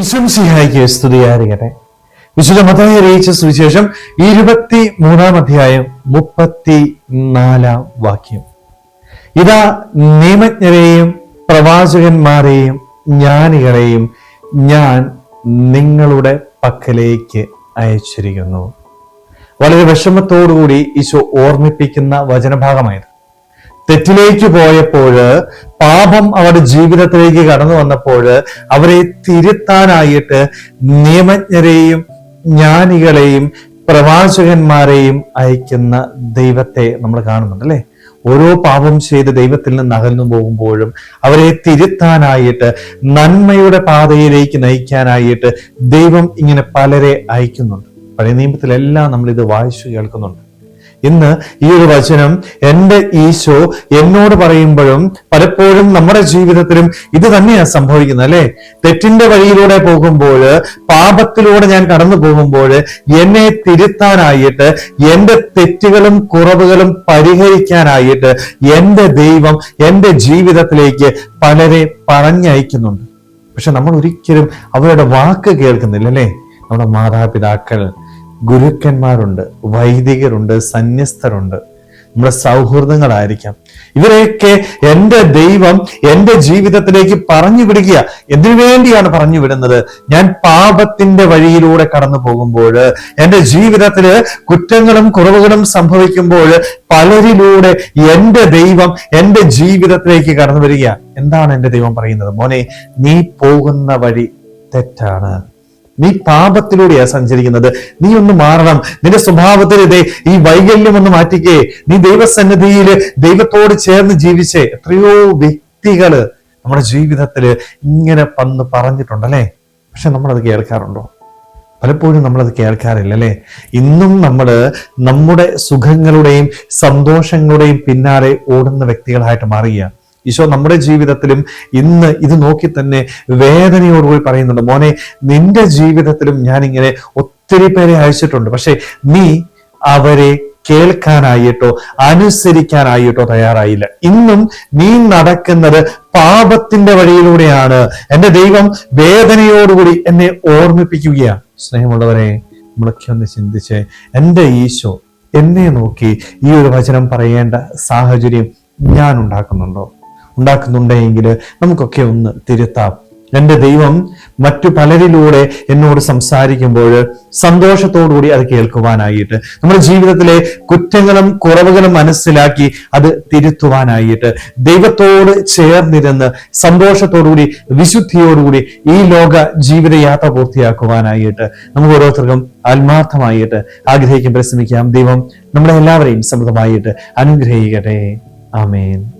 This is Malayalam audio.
വിശ്വംസിഹായിക്ക് സ്തുതിയായിരിക്കട്ടെ. വിശുദ്ധ മതായി അറിയിച്ച സുവിശേഷം ഇരുപത്തി മൂന്നാം അധ്യായം മുപ്പത്തി നാലാം വാക്യം. ഇതാ നിയമജ്ഞരെയും പ്രവാചകന്മാരെയും ജ്ഞാനികളെയും ഞാൻ നിങ്ങളുടെ പക്കലേക്ക് അയച്ചിരിക്കുന്നു. വളരെ വിഷമത്തോടുകൂടി ഈശോ ഓർമ്മിപ്പിക്കുന്ന വചനഭാഗമായത്. തെറ്റിലേക്ക് പോയപ്പോൾ പാപം അവരുടെ ജീവിതത്തിലേക്ക് കടന്നു വന്നപ്പോൾ അവരെ തിരുത്താനായിട്ട് നിയമജ്ഞരെയും ജ്ഞാനികളെയും പ്രവാചകന്മാരെയും അയക്കുന്ന ദൈവത്തെ നമ്മൾ കാണുന്നുണ്ട് അല്ലെ? ഓരോ പാപം ചെയ്ത് ദൈവത്തിൽ നിന്ന് അകന്നു പോകുമ്പോഴും അവരെ തിരുത്താനായിട്ട് നന്മയുടെ പാതയിലേക്ക് നയിക്കാനായിട്ട് ദൈവം ഇങ്ങനെ പലരെ അയക്കുന്നുണ്ട്. പഴയ നിയമത്തിലെല്ലാം നമ്മൾ ഇത് വായിച്ചു കേൾക്കുന്നുണ്ട്. ഇന്ന് ഈ ഒരു വചനം എന്റെ ഈശോ എന്നോട് പറയുമ്പോഴും പലപ്പോഴും നമ്മുടെ ജീവിതത്തിലും ഇത് തന്നെയാണ് സംഭവിക്കുന്നത് അല്ലെ? തെറ്റിന്റെ വഴിയിലൂടെ പോകുമ്പോൾ പാപത്തിലൂടെ ഞാൻ കടന്നു പോകുമ്പോൾ എന്നെ തിരുത്താനായിട്ട് എന്റെ തെറ്റുകളും കുറവുകളും പരിഹരിക്കാനായിട്ട് എന്റെ ദൈവം എന്റെ ജീവിതത്തിലേക്ക് പലരെ പറഞ്ഞയക്കുന്നുണ്ട്. പക്ഷെ നമ്മൾ ഒരിക്കലും അവരുടെ വാക്ക് കേൾക്കുന്നില്ല അല്ലേ? നമ്മുടെ മാതാപിതാക്കൾ ഗുരുക്കന്മാരുണ്ട് വൈദികരുണ്ട് സന്യസ്തരുണ്ട്. നമ്മുടെ സൗഹൃദങ്ങളായിരിക്കാം. ഇവരെയൊക്കെ എന്റെ ദൈവം എന്റെ ജീവിതത്തിലേക്ക് പറഞ്ഞു വിടുക എന്തിനു വേണ്ടിയാണ് പറഞ്ഞു വിടുന്നത്? ഞാൻ പാപത്തിന്റെ വഴിയിലൂടെ കടന്നു പോകുമ്പോൾ എന്റെ ജീവിതത്തിൽ കുറ്റങ്ങളും കുറവുകളും സംഭവിക്കുമ്പോൾ പലരിലൂടെ എന്റെ ദൈവം എന്റെ ജീവിതത്തിലേക്ക് കടന്നു വരിക എന്താണ് എന്റെ ദൈവം പറയുന്നത്? മോനെ നീ പോകുന്ന വഴി തെറ്റാണ്. നീ പാപത്തിലൂടെയാണ് സഞ്ചരിക്കുന്നത്. നീ ഒന്ന് മാറണം. നിന്റെ സ്വഭാവത്തിൽ ഇതേ ഈ വൈകല്യം ഒന്ന് മാറ്റിക്കേ. നീ ദൈവസന്നിധിയിൽ ദൈവത്തോട് ചേർന്ന് ജീവിച്ചേ. എത്രയോ വ്യക്തികൾ നമ്മുടെ ജീവിതത്തിൽ ഇങ്ങനെ വന്ന് പറഞ്ഞിട്ടുണ്ടല്ലേ? പക്ഷെ നമ്മളത് കേൾക്കാറുണ്ടോ? പലപ്പോഴും നമ്മളത് കേൾക്കാറില്ല അല്ലേ ഇന്നും നമ്മൾ നമ്മുടെ സുഖങ്ങളുടെയും സന്തോഷങ്ങളുടെയും പിന്നാലെ ഓടുന്ന വ്യക്തികളായിട്ട് മാറുകയാണ്. ഈശോ നമ്മുടെ ജീവിതത്തിലും ഇന്ന് ഇത് നോക്കി തന്നെ വേദനയോടുകൂടി പറയുന്നുണ്ട് മോനെ നിന്റെ ജീവിതത്തിലും ഞാൻ ഇങ്ങനെ ഒത്തിരി പേരെ അയച്ചിട്ടുണ്ട്. പക്ഷെ നീ അവരെ കേൾക്കാനായിട്ടോ അനുസരിക്കാനായിട്ടോ തയ്യാറായില്ല. ഇന്നും നീ നടക്കുന്നത് പാപത്തിന്റെ വഴിയിലൂടെയാണ്. എന്റെ ദൈവം വേദനയോടുകൂടി എന്നെ ഓർമ്മിപ്പിക്കുകയാണ്. സ്നേഹമുള്ളവരെ നമ്മളൊക്കെ ഒന്ന് ചിന്തിച്ച് എന്റെ ഈശോ എന്നെ നോക്കി ഈ ഒരു വചനം പറയേണ്ട സാഹചര്യം ഞാൻ ഉണ്ടാക്കുന്നുണ്ടോ? ഉണ്ടാക്കുന്നുണ്ടെങ്കിൽ നമുക്കൊക്കെ ഒന്ന് തിരുത്താം. എന്റെ ദൈവം മറ്റു പലരിലൂടെ എന്നോട് സംസാരിക്കുമ്പോൾ സന്തോഷത്തോടുകൂടി അത് കേൾക്കുവാനായിട്ട് നമ്മുടെ ജീവിതത്തിലെ കുറ്റങ്ങളും കുറവുകളും മനസ്സിലാക്കി അത് തിരുത്തുവാനായിട്ട് ദൈവത്തോട് ചേർന്നിരുന്ന് സന്തോഷത്തോടുകൂടി വിശുദ്ധിയോടുകൂടി ഈ ലോക ജീവിതയാത്ര പൂർത്തിയാക്കുവാനായിട്ട് നമുക്ക് ഓരോരുത്തർക്കും ആത്മാർത്ഥമായിട്ട് ആഗ്രഹിക്കും പരിശ്രമിക്കാം. ദൈവം നമ്മളെ എല്ലാവരെയും സമൃദ്ധമായിട്ട് അനുഗ്രഹിക്കട്ടെ. ആമേൻ.